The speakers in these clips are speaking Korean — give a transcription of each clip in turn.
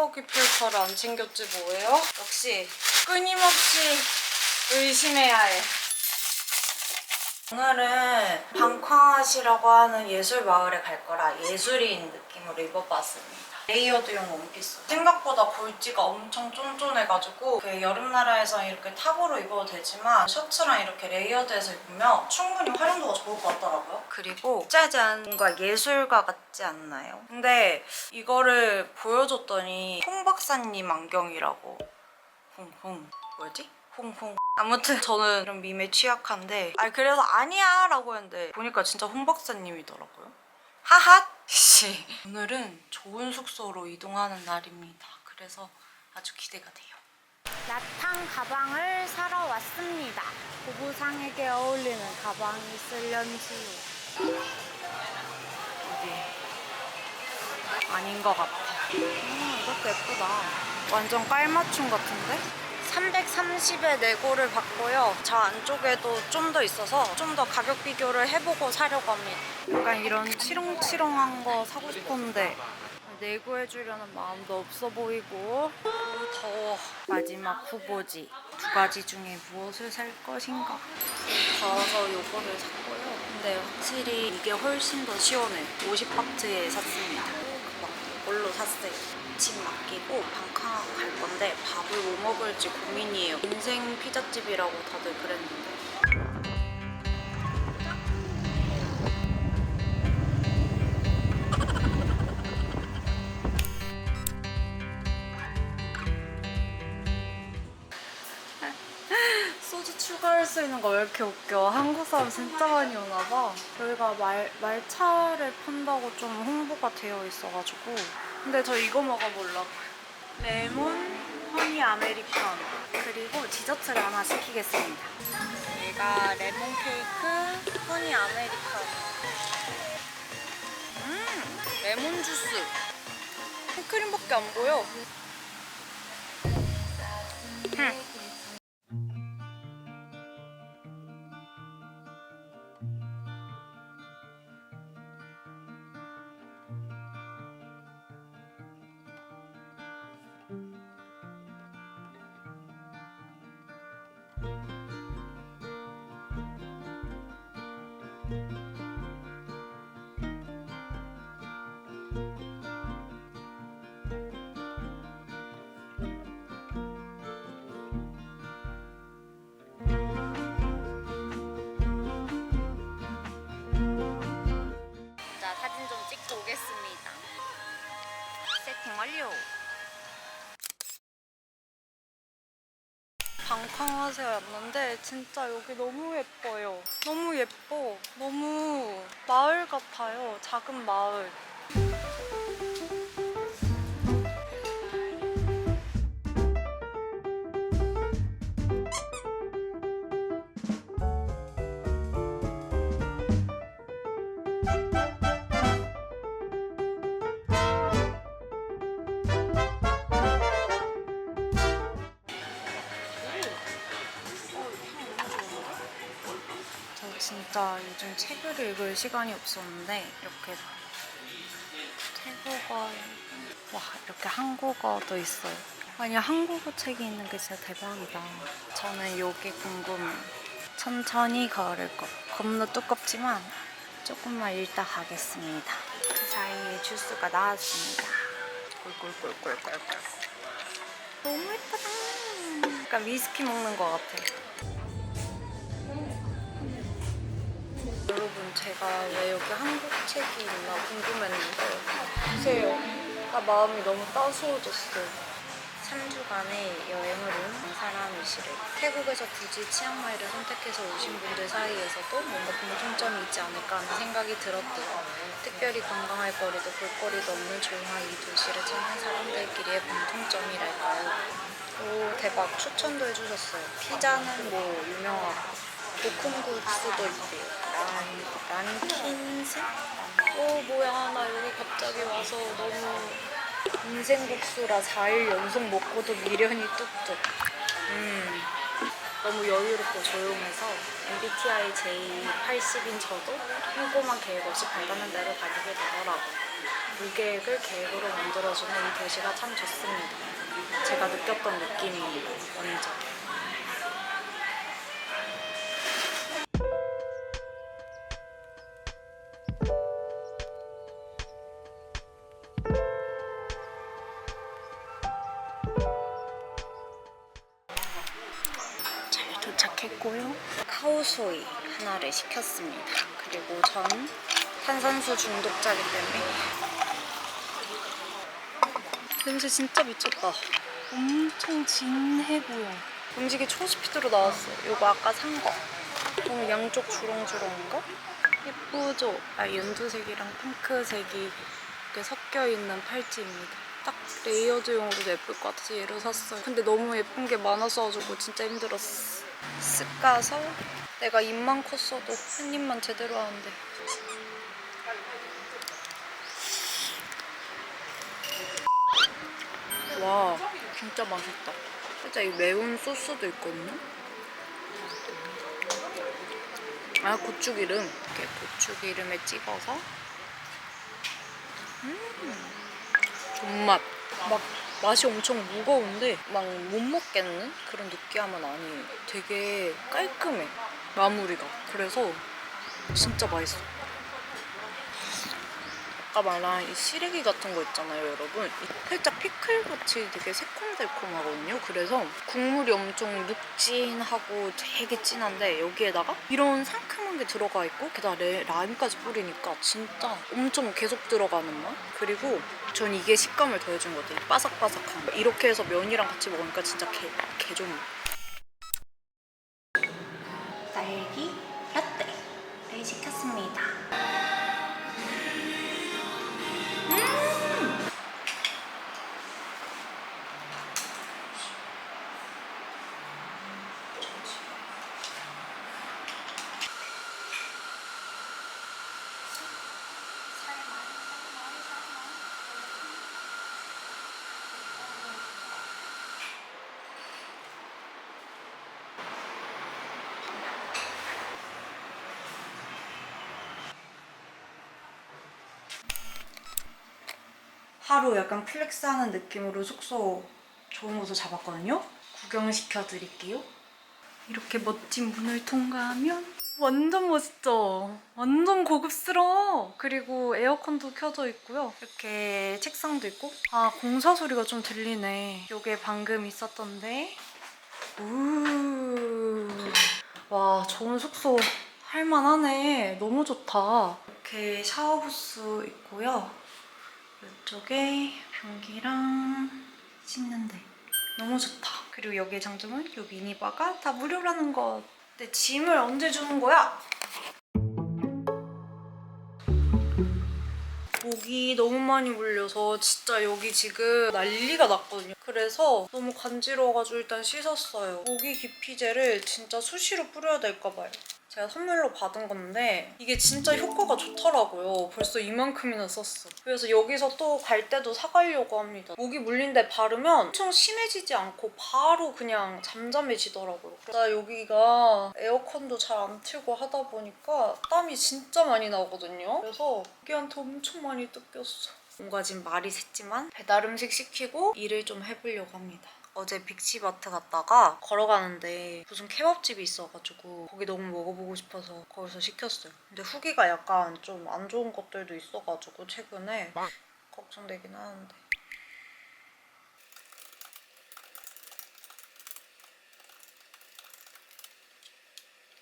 차오기 필터를 안 챙겼지 뭐예요? 역시 끊임없이 의심해야 해. 오늘은 방쾅아시라고 하는 예술 마을에 갈 거라 예술인 느낌으로 입어봤습니다. 레이어드용 원피스. 생각보다 골지가 엄청 쫀쫀해가지고 그 여름 나라에서 이렇게 탑으로 입어도 되지만 셔츠랑 이렇게 레이어드해서 입으면 충분히 활용도가 좋을 것 같더라고요. 그리고 짜잔 뭔가 예술가 같지 않나요? 근데 이거를 보여줬더니 홍 박사님 안경이라고 홍홍 뭐였지? 홍홍 아무튼 저는 이런 밈에 취약한데 아 그래서 아니야 라고 했는데 보니까 진짜 홍 박사님이더라고요. 하핫 씨. 오늘은 좋은 숙소로 이동하는 날입니다. 그래서 아주 기대가 돼요. 라탕 가방을 사러 왔습니다. 고부상에게 어울리는 가방이 있을련지요 어디 아닌 것 같아. 음 이것도 예쁘다. 완전 깔맞춤 같은데? 330에 네고를 받고요. 저 안쪽에도 좀 더 있어서 좀 더 가격 비교를 해보고 사려고 합니다. 약간 이런 치렁치렁한 거 사고 싶었는데 내고해주려는 마음도 없어 보이고 어, 더워. 마지막 후보지. 두 가지 중에 무엇을 살 것인가? 더워서 요거를 샀고요. 근데 확실히 이게 훨씬 더 시원해. 50바트에 샀습니다. 이걸로 샀어요. 집 맡기고 방콕 갈 건데 밥을 뭐 먹을지 고민이에요. 인생 피자집이라고 다들 그랬는데. 소주 추가할 수 있는 거 왜 이렇게 웃겨? 한국 사람 진짜 많이 오나 봐. 여기가 말, 말차를 판다고 좀 홍보가 되어 있어가지고. 근데 저 이거 먹어보려고요. 레몬 허니 아메리카노. 그리고 디저트를 하나 시키겠습니다. 얘가 레몬 케이크 허니 아메리카노. 음, 레몬 주스. 크림밖에 안 보여. 음. 방캉하세 왔는데 진짜 여기 너무 예뻐요. 너무 예뻐. 너무 마을 같아요. 작은 마을. 요즘 책을 읽을 시간이 없었는데 이렇게 태국어 와 이렇게 한국어도 있어요. 아니 한국어 책이 있는 게 진짜 대박이다. 저는 요게 궁금해. 천천히 걸을 것. 겁나 두껍지만 조금만 읽다 가겠습니다. 그 사이에 주스가 나왔습니다. 꿀꿀꿀꿀꿀꿀. 너무 예쁘다. 약간 위스키 먹는 것 같아. 제가 왜 여기 한국 책이 있나 궁금했는데 보세요. 나 마음이 너무 따스워졌어요. 3주간의 여행을 온 사람이시래. 태국에서 굳이 치앙마이를 선택해서 오신 분들 사이에서도 뭔가 공통점이 있지 않을까 하는 생각이 들었대요. 특별히 관광할 거리도 볼거리도 없는 조용한 이 도시를 찾는 사람들끼리의 공통점이랄까요? 오 대박. 추천도 해주셨어요. 피자는 뭐 유명하고. 볶음국수도 있대요. 란, 란킨스? 오 뭐야 나 여기 갑자기 와서 너무 인생국수라 4일 연속 먹고도 미련이 뚝뚝. 음 너무 여유롭고 조용해서 MBTI J80인 저도 꼼꼼한 계획 없이 발가는 대로 다니게 되더라고요. 무계획을 계획으로 만들어주는 이 도시가 참 좋습니다. 제가 느꼈던 느낌입니다. 도착했고요. 카오소이 하나를 시켰습니다. 그리고 전 탄산수 중독자기 때문에 냄새 진짜 미쳤다. 엄청 진해 보여. 음식이 초스피드로 나왔어. 이거 아까 산 거. 어, 양쪽 주렁주렁한 거? 예쁘죠? 아, 연두색이랑 핑크색이 이렇게 섞여 있는 팔찌입니다. 딱 레이어드용으로도 예쁠 것 같아서 얘를 샀어요. 근데 너무 예쁜 게 많아서 가지고 진짜 힘들었어. 쓱 가서 내가 입만 컸어도 한 입만 제대로 하는데. 와, 진짜 맛있다. 진짜 이 매운 소스도 있거든요. 아, 고추기름. 이렇게 고추기름에 찍어서. 음, 존맛. 막 맛이 엄청 무거운데 막 못 먹겠는 그런 느끼함은 아니에요. 되게 깔끔해. 마무리가. 그래서 진짜 맛있어. 아까 말한 이 시래기 같은 거 있잖아요, 여러분. 이 살짝 피클같이 되게 새콤달콤하거든요. 그래서 국물이 엄청 눅진하고 되게 진한데 여기에다가 이런 상큼한 게 들어가 있고 게다가 레- 라임까지 뿌리니까 진짜 엄청 계속 들어가는 맛? 그리고 전 이게 식감을 더해준 것 같아요. 바삭바삭한 거. 이렇게 해서 면이랑 같이 먹으니까 진짜 개, 개좀 딸기 라떼를 시켰습니다. 하루 약간 플렉스하는 느낌으로 숙소 좋은 곳을 잡았거든요. 구경시켜 드릴게요. 이렇게 멋진 문을 통과하면 완전 멋있죠? 완전 고급스러워. 그리고 에어컨도 켜져 있고요. 이렇게 책상도 있고. 아 공사 소리가 좀 들리네. 요게 방금 있었던데. 우. 와 좋은 숙소 할만하네. 너무 좋다. 이렇게 샤워 부스 있고요. 이쪽에 변기랑 씻는데 너무 좋다. 그리고 여기의 장점은 이 미니바가 다 무료라는 것. 근데 짐을 언제 주는 거야? 모기 너무 많이 물려서 진짜 여기 지금 난리가 났거든요. 그래서 너무 간지러워가지고 일단 씻었어요. 모기 기피제를 진짜 수시로 뿌려야 될까 봐요. 제가 선물로 받은 건데 이게 진짜 효과가 좋더라고요. 벌써 이만큼이나 썼어. 그래서 여기서 또 갈 때도 사가려고 합니다. 모기 물린 데 바르면 엄청 심해지지 않고 바로 그냥 잠잠해지더라고요. 나 여기가 에어컨도 잘 안 틀고 하다 보니까 땀이 진짜 많이 나거든요. 그래서 모기한테 엄청 많이 뜯겼어. 뭔가 지금 말이 샜지만 배달 음식 시키고 일을 좀 해보려고 합니다. 어제 빅시마트 갔다가 걸어가는데 무슨 케밥집이 있어가지고 거기 너무 먹어보고 싶어서 거기서 시켰어요. 근데 후기가 약간 좀 안 좋은 것들도 있어가지고 최근에 걱정되긴 하는데.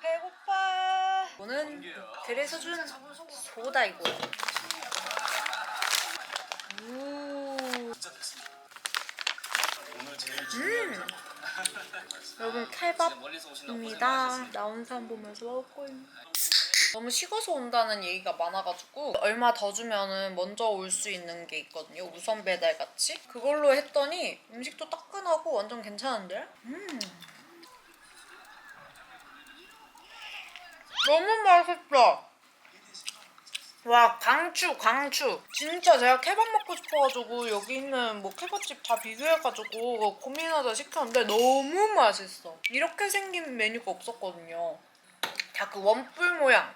배고파. 이거는 그래서 준 소다이고 음. 여러분 케밥입니다. 나온 사람 보면서 먹고 있는. 너무 식어서 온다는 얘기가 많아가지고 얼마 더 주면은 먼저 올 수 있는 게 있거든요. 우선 배달 같이 그걸로 했더니 음식도 따끈하고 완전 괜찮은데? 음. 너무 맛있어. 와 강추 강추 진짜 제가 케밥 먹고 싶어가지고 여기 있는 뭐 케밥집 다 비교해가지고 고민하다 시켰는데 너무 맛있어 이렇게 생긴 메뉴가 없었거든요. 다 그 원뿔 모양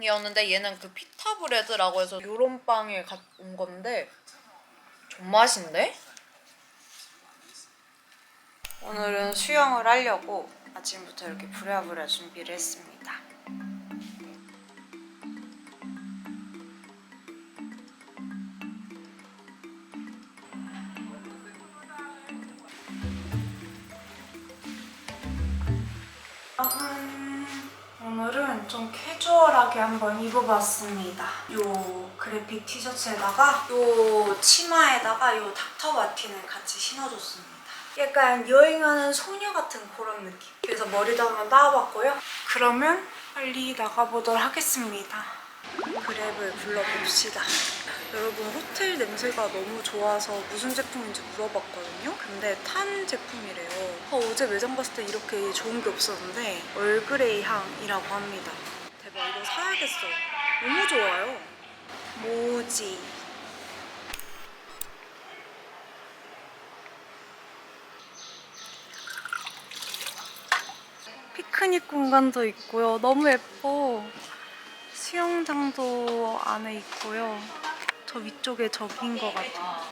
이었는데 얘는 그 피타 브레드라고 해서 요런 빵에 가- 온 건데 존맛인데? 오늘은 수영을 하려고 아침부터 이렇게 부랴부랴 준비를 했습니다. 음, 오늘은 좀 캐주얼하게 한번 입어봤습니다. 요 그래픽 티셔츠에다가 요 치마에다가 요 닥터 마틴을 같이 신어줬습니다. 약간 여행하는 소녀 같은 그런 느낌. 그래서 머리도 한번 따와봤고요. 그러면 빨리 나가보도록 하겠습니다. 그랩을 불러봅시다. 여러분 호텔 냄새가 너무 좋아서 무슨 제품인지 물어봤거든요. 근데 탄 제품이래요. 어, 어제 매장 갔을 때 이렇게 좋은 게 없었는데 얼그레이 향이라고 합니다. 대박 이거 사야겠어. 너무 좋아요. 모지. 피크닉 공간도 있고요. 너무 예뻐. 수영장도 안에 있고요. 저 위쪽에 저긴 것 같아요.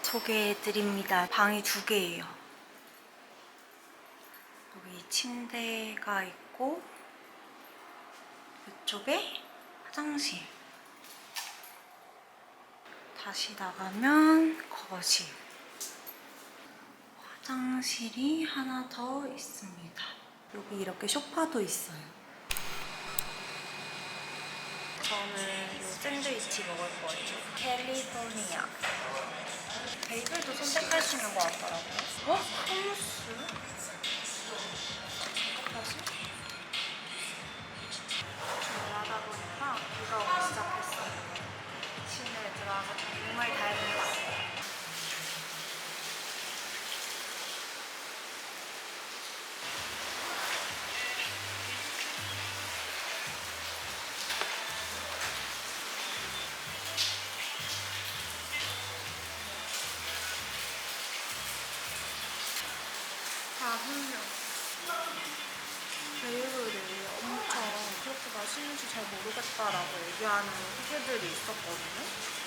소개해드립니다. 방이 두 개예요. 여기 침대가 있고 이쪽에 화장실. 다시 나가면 거실. 화장실이 하나 더 있습니다. 여기 이렇게 소파도 있어요. 저는 요 샌드 위치 먹을 거예요. 캘리포니아. 베이글도 선택할 수 있는 것 같더라고요. 어? hummus? 분명. 베이글이 엄청 그렇게 맛있는지 잘 모르겠다라고 얘기하는 후기들이 있었거든요.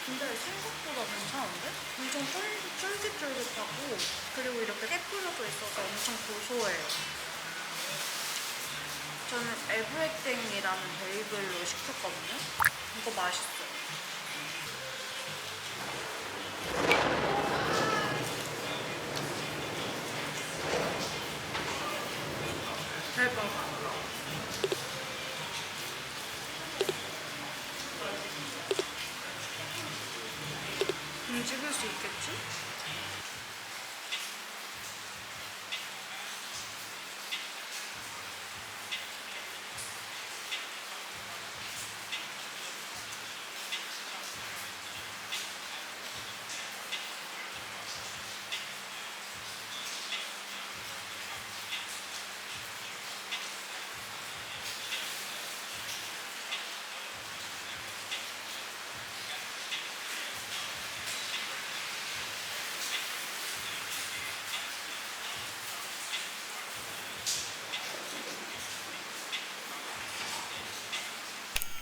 근데 생각보다 괜찮은데? 엄청 쫀- 쫀득쫀득하고 그리고 이렇게 깨뿌려져 있어서 엄청 고소해요. 저는 에브리띵이라는 베이글로 시켰거든요. 이거 맛있어 いいですね。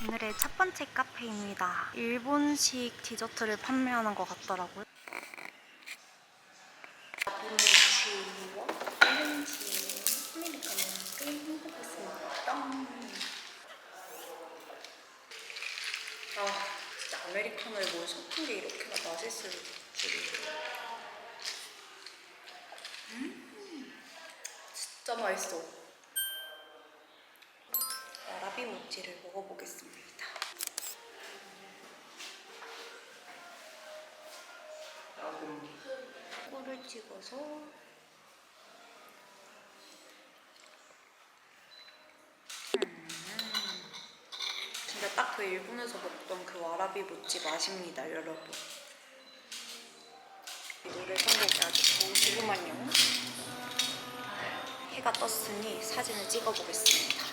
오늘의 첫 번째 카페입니다. 일본식 디저트를 판매하는 것 같더라고요. 아보치와 오렌지 아메리카노를 먹어봤습니다. 아, 진짜 아메리카노에 뭘 섞은 게 이렇게나 맛있을 줄이야. 음, 진짜 맛있어. 와라비 모찌를 먹어보겠습니다. 꿀을 찍어서 음. 진짜 딱 그 일본에서 먹던 그 와라비 모찌 맛입니다, 여러분. 이 노래 선곡이 아주 좋으시구만요. 해가 떴으니 사진을 찍어보겠습니다.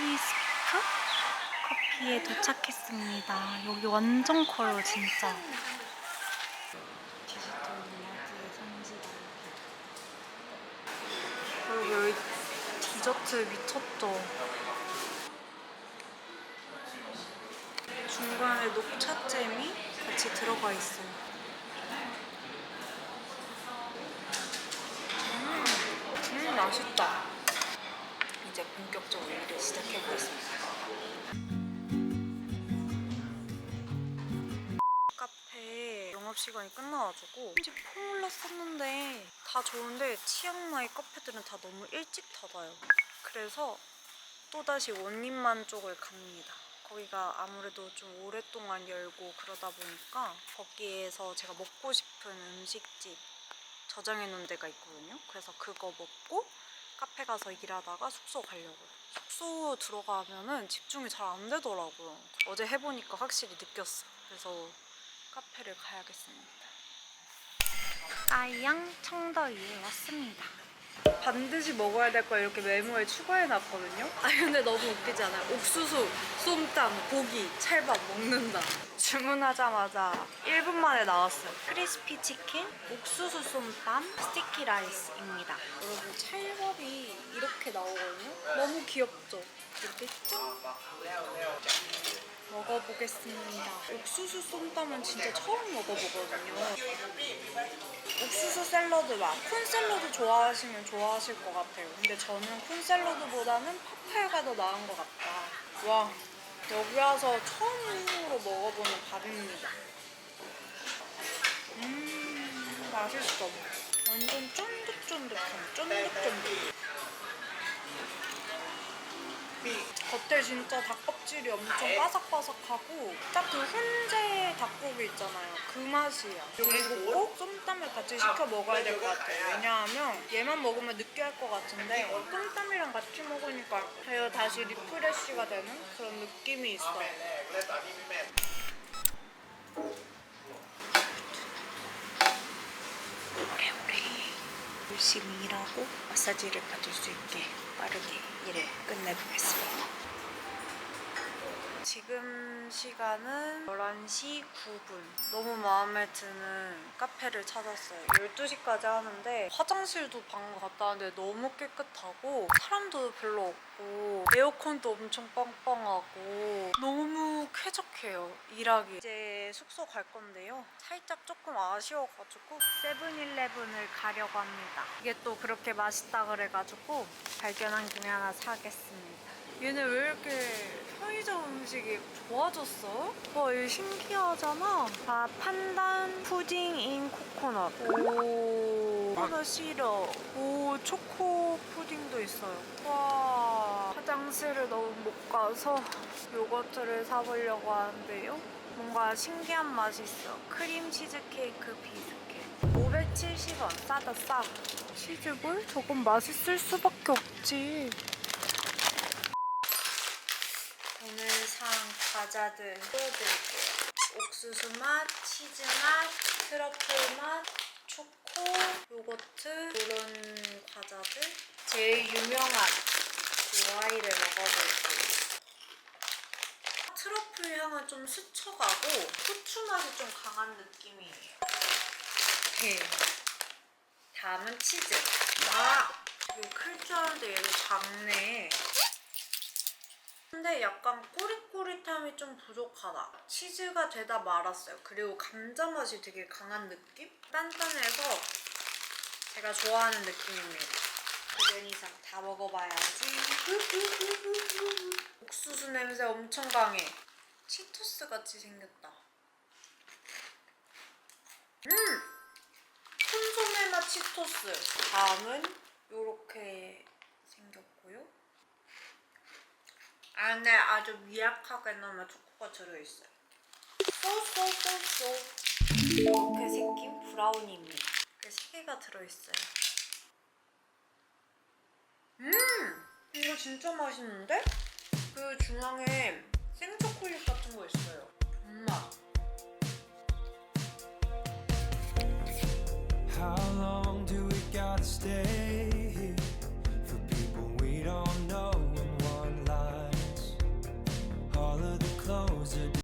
커피 커피에 도착했습니다. 여기 완전 커요, 진짜. 디지털 문화재 성지다. 그리고 여기 디저트 미쳤죠. 중간에 녹차잼이 같이 들어가 있어요. 음, 음 맛있다. 이제 본격적으로 일을 시작해 보겠습니다. 카페 영업 시간이 끝나가지고 일찍 폼을 났었는데 다 좋은데 치앙마이 카페들은 다 너무 일찍 닫아요. 그래서 또다시 원림만 쪽을 갑니다. 거기가 아무래도 좀 오랫동안 열고 그러다 보니까 거기에서 제가 먹고 싶은 음식집 저장해 놓은 데가 있거든요. 그래서 그거 먹고 카페 가서 일하다가 숙소 가려고요. 숙소 들어가면은 집중이 잘 안 되더라고요. 어제 해보니까 확실히 느꼈어요. 그래서 카페를 가야겠습니다. 까이양 청더위에 왔습니다. 반드시 먹어야 될거 이렇게 메모에 추가해 놨거든요. 아 근데 너무 웃기지 않아요? 옥수수, 쏨땀, 고기, 찰밥 먹는다. 주문하자마자 1분 만에 나왔어요. 크리스피 치킨, 옥수수 쏨땀, 스티키 라이스입니다. 여러분 찰밥이 이렇게 나오거든요. 너무 귀엽죠? 이렇게 짠! 먹어보겠습니다. 옥수수 쏨땀은 진짜 처음 먹어보거든요. 옥수수 샐러드 맛. 콘 샐러드 좋아하시면 좋아하실 것 같아요. 근데 저는 콘 샐러드보다는 파파야가 더 나은 것 같다. 와, 여기 와서 처음으로 먹어보는 밥입니다. 음, 맛있어. 완전 쫀득쫀득한, 쫀득쫀득. 겉에 진짜 닭껍질이 엄청 바삭바삭하고 딱 그 훈제 닭고기 있잖아요. 그 맛이야. 그리고 꼭 쏨 땀을 같이 시켜 먹어야 될 것 같아요. 왜냐하면 얘만 먹으면 느끼할 것 같은데 쏨 땀이랑 같이 먹으니까 제가 다시 리프레쉬가 되는 그런 느낌이 있어요. 오래오래 열심히 일하고 마사지를 받을 수 있게 빠르게 일을 끝내보겠습니다. 지금 시간은 11시 9분. 너무 마음에 드는 카페를 찾았어요. 12시까지 하는데 화장실도 방금 갔다 왔는데 너무 깨끗하고 사람도 별로 없고 에어컨도 엄청 빵빵하고 너무 쾌적해요. 일하기. 이제 숙소 갈 건데요. 살짝 조금 아쉬워가지고 세븐일레븐을 가려고 합니다. 이게 또 그렇게 맛있다 그래가지고 발견한 김에 하나 사겠습니다. 얘네 왜 이렇게 편의점 음식이 좋아졌어? 와, 얘 신기하잖아. 아, 판단 푸딩 인 코코넛. 오, 코코넛 시럽. 오, 초코 푸딩도 있어요. 와, 화장실을 너무 못 가서 요거트를 사보려고 하는데요. 뭔가 신기한 맛이 있어. 크림 치즈케이크 비스켓. 570원. 싸다 싸. 치즈볼? 저건 맛있을 수밖에 없지. 오늘 산 과자들 보여드릴게요. 옥수수 맛, 치즈 맛, 트러플 맛, 초코, 요거트 이런 과자들. 제일 유명한 와이를 먹어볼게요. 트러플 향은 좀 스쳐가고 후추 맛이 좀 강한 느낌이에요. 네. 다음은 치즈. 아! 이거 클 줄 알았는데 얘도 작네. 근데 약간 꼬릿꼬릿함이 좀 부족하다. 치즈가 되다 말았어요. 그리고 감자 맛이 되게 강한 느낌? 단단해서 제가 좋아하는 느낌입니다. 두변 이상 다 먹어봐야지. 옥수수 냄새 엄청 강해. 치토스 같이 생겼다. 음! 콘소메 맛 치토스. 다음은 이렇게 생겼고요. 안에 아주 미약하게 나마 초코가 들어있어요. 쏘쏘쏘쏘 이렇게 생긴 브라우니입니다. 이렇게 세 개가 들어있어요. 음! 이거 진짜 맛있는데? 그 중앙에 생초콜릿 같은 거 있어요. 존맛. How long do we gotta stay?